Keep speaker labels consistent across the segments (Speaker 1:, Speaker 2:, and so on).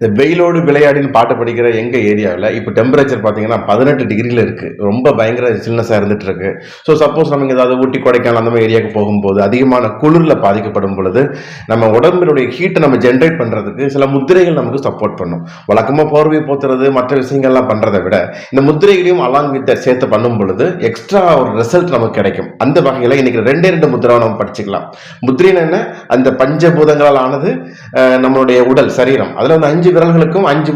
Speaker 1: இந்த வெயிலோடு விளையாடின்னு பாட்டு படிக்கிற எங்கள் ஏரியாவில் இப்போ டெம்பரேச்சர் பார்த்தீங்கன்னா பதினெட்டு டிகிரியில் இருக்குது ரொம்ப பயங்கர சில்னஸாக இருந்துட்டு இருக்கு ஸோ சப்போஸ் நம்ம ஏதாவது ஊட்டி கொடைக்கானல் அந்த மாதிரி ஏரியாவுக்கு போகும்போது அதிகமான குளிரில் பாதிக்கப்படும் பொழுது நம்ம உடம்பினுடைய ஹீட்டை நம்ம ஜென்ரேட் பண்ணுறதுக்கு சில முத்திரைகள் நமக்கு சப்போர்ட் பண்ணும். வழக்கமாக போர்வை போத்துறது மற்ற விஷயங்கள்லாம் பண்ணுறதை விட இந்த முத்திரைகளையும் அலாங் வித் சேர்த்து பண்ணும் பொழுது எக்ஸ்ட்ரா ஒரு ரிசல்ட் நமக்கு கிடைக்கும். அந்த வகையில் இன்றைக்கி ரெண்டே ரெண்டு முத்திரை நம்ம படிச்சுக்கலாம். முத்திரைன்னு என்ன? அந்த பஞ்சபூதங்களால் ஆனது நம்மளுடைய உடல் சரீரம். அதில் வந்து அஞ்சு விரல்களுக்கும் அஞ்சு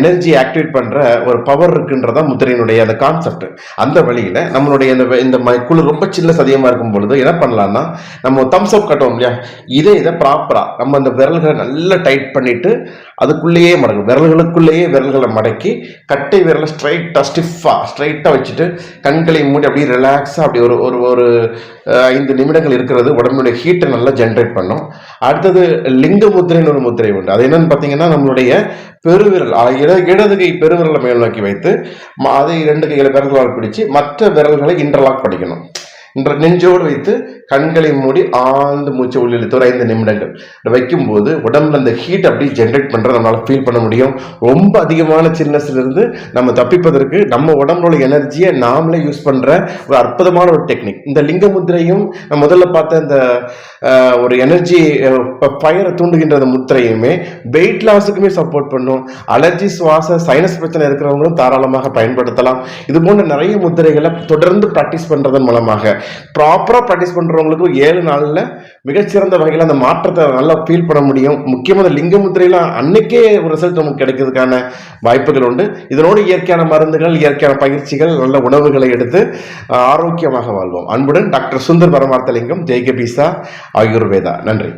Speaker 1: எனர்ஜி ஆக்டிவேட் பண்ணுற ஒரு பவர் இருக்குன்றதான் முத்திரையினுடைய அந்த கான்செப்ட் அந்த வழியில் நம்மளுடைய இந்த இந்த குழு ரொம்ப சில்ல அதிகமாக இருக்கும் பொழுது என்ன பண்ணலாம்னா நம்ம தம்ஸ் அப் கட்டுவோம் இல்லையா? இதே இதை ப்ராப்பராக நம்ம அந்த விரல்களை நல்லா டைட் பண்ணிட்டு அதுக்குள்ளேயே மடக்கும் விரல்களுக்குள்ளேயே விரல்களை மடக்கி கட்டை விரலை ஸ்ட்ரைட்டாக ஸ்டிஃபாக ஸ்ட்ரைட்டாக வச்சுட்டு கண்களை மூடி அப்படியே ரிலாக்ஸாக அப்படி ஒரு ஒரு ஒரு ஐந்து நிமிடங்கள் இருக்கிறது உடம்புடைய ஹீட்டை நல்லா ஜென்ரேட் பண்ணும். அடுத்தது லிங்க முத்திரைன்னு ஒரு முத்திரை உண்டு. அது என்னன்னு பார்த்தீங்கன்னா நம்மளுடைய பெருவிரல் இட- இடது கை பெருவிரலை மேல் நோக்கி வைத்து அதை இரண்டு கைகளை விரல்களால் பிடிச்சு மற்ற விரல்களை இன்டர்லாக் பண்ணிக்கணும். இன்ற நெஞ்சோடு வைத்து கண்களை மூடி ஆழ்ந்து மூச்சை உள்ளிழுத்து ஒரு ஐந்து நிமிடங்கள். வைக்கும்போது உடம்புல அந்த ஹீட் அப்படி ஜென்ரேட் பண்ணுற நம்மளால் ஃபீல் பண்ண முடியும். ரொம்ப அதிகமான சில்னஸ்லேருந்து நம்ம தப்பிப்பதற்கு நம்ம உடம்போட எனர்ஜியை நாமளே யூஸ் பண்ணுற ஒரு அற்புதமான ஒரு டெக்னிக் இந்த லிங்க முத்திரையும் நம்ம முதல்ல பார்த்த இந்த ஒரு எனர்ஜி ஃபயரை தூண்டுகின்ற அந்த முத்திரையுமே வெயிட் லாஸுக்குமே சப்போர்ட் பண்ணும். அலர்ஜி சுவாச சைனஸ் பிரச்சனை இருக்கிறவங்களும் தாராளமாக பயன்படுத்தலாம். இது போன்ற நிறைய முத்திரைகளை தொடர்ந்து ப்ராக்டிஸ் பண்ணுறதன் மூலமாக. ப்ராப்பராக ப்ராக்டிஸ் போகிறவங்களுக்கும் ஏழு நாளில் மிகச்சிறந்த வகையில் அந்த மாற்றத்தை நல்லா ஃபீல் பண்ண முடியும். முக்கியமாக அந்த லிங்க முத்திரையெல்லாம் அன்னைக்கே ஒரு ரிசல்ட் நமக்கு கிடைக்கிறதுக்கான வாய்ப்புகள் உண்டு. இதனோடு இயற்கையான மருந்துகள் இயற்கையான பயிற்சிகள் நல்ல உணவுகளை எடுத்து ஆரோக்கியமாக வாழ்வோம். அன்புடன் டாக்டர் சுந்தர் பரமார்த்தலிங்கம் ஜெய்கபிசா ஆயுர்வேதா. நன்றி.